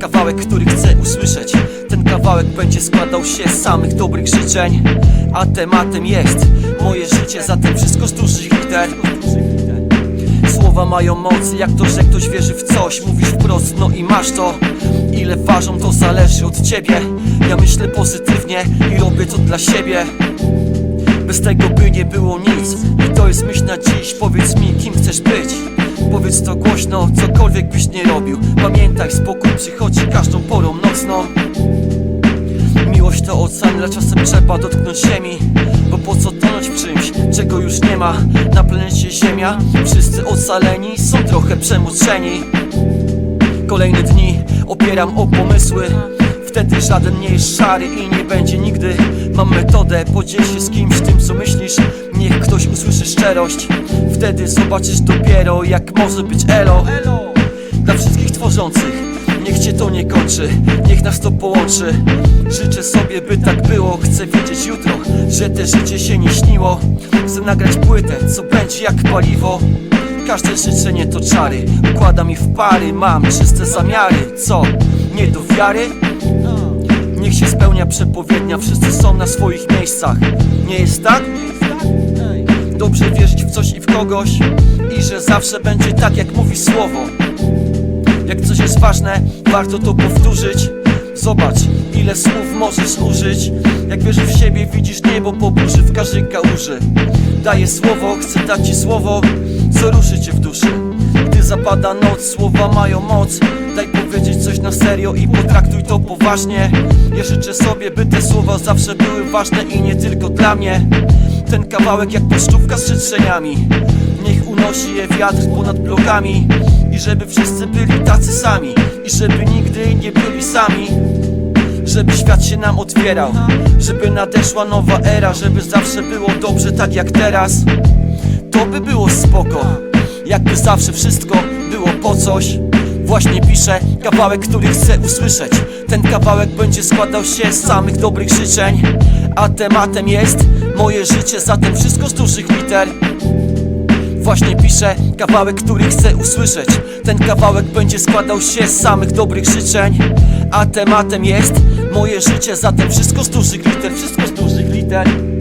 Kawałek, który chcę usłyszeć. Ten kawałek będzie składał się z samych dobrych życzeń. A tematem jest moje życie Zatem wszystko z dużych liter Słowa mają moc, jak to, że ktoś wierzy w coś Mówisz wprost, no i masz to. Ile ważą, to zależy od ciebie. Ja myślę pozytywnie i robię to dla siebie. Bez tego by nie było nic I to jest myśl na dziś. Powiedz mi, kim chcesz być? Powiedz to głośno, cokolwiek byś nie robił. Pamiętaj, spokój przychodzi każdą porą nocną. Miłość to ocean, lecz czasem trzeba dotknąć ziemi. Bo po co tonąć w czymś, czego już nie ma? Na planecie Ziemia Wszyscy ocaleni, są trochę przemoczeni Kolejne dni opieram o pomysły. Wtedy żaden nie jest szary i nie będzie nigdy. Mam metodę, podziel się z kimś tym co myślisz. Niech ktoś usłyszy szczerość Wtedy zobaczysz dopiero jak może być elo. Dla wszystkich tworzących Niech cię to nie kończy, niech nas to połączy. Życzę sobie by tak było, chcę wiedzieć jutro Że te życie się nie śniło. Chcę nagrać płytę, co będzie jak paliwo. Każde życzenie to czary. Układam je w pary, mam czyste zamiary. Co? Nie do wiary? Niech się spełnia przepowiednia. Wszyscy są na swoich miejscach. Nie jest tak? Dobrze wierzyć w coś i w kogoś I że zawsze będzie tak jak mówi słowo. Jak coś jest ważne, warto to powtórzyć. Zobacz, ile słów możesz użyć. Jak wierzysz w siebie, widzisz niebo po burzy w każdej kałuży. Daję słowo, chcę dać ci słowo, co ruszy cię w duszy zapada noc, słowa mają moc. Daj powiedzieć coś na serio i potraktuj to poważnie. Ja życzę sobie, by te słowa zawsze były ważne i nie tylko dla mnie. Ten kawałek jak pocztówka z życzeniami Niech unosi je wiatr ponad blokami. I żeby wszyscy byli tacy sami. I żeby nigdy nie byli sami. Żeby świat się nam otwierał. Żeby nadeszła nowa era. Żeby zawsze było dobrze tak jak teraz. To by było spoko Jakby zawsze wszystko było po coś. Właśnie piszę kawałek, który chcę usłyszeć. Ten kawałek będzie składał się z samych dobrych życzeń. A tematem jest moje życie Zatem wszystko z dużych liter. Właśnie piszę kawałek, który chcę usłyszeć. Ten kawałek będzie składał się z samych dobrych życzeń. A tematem jest moje życie Zatem wszystko z dużych liter, wszystko z dużych liter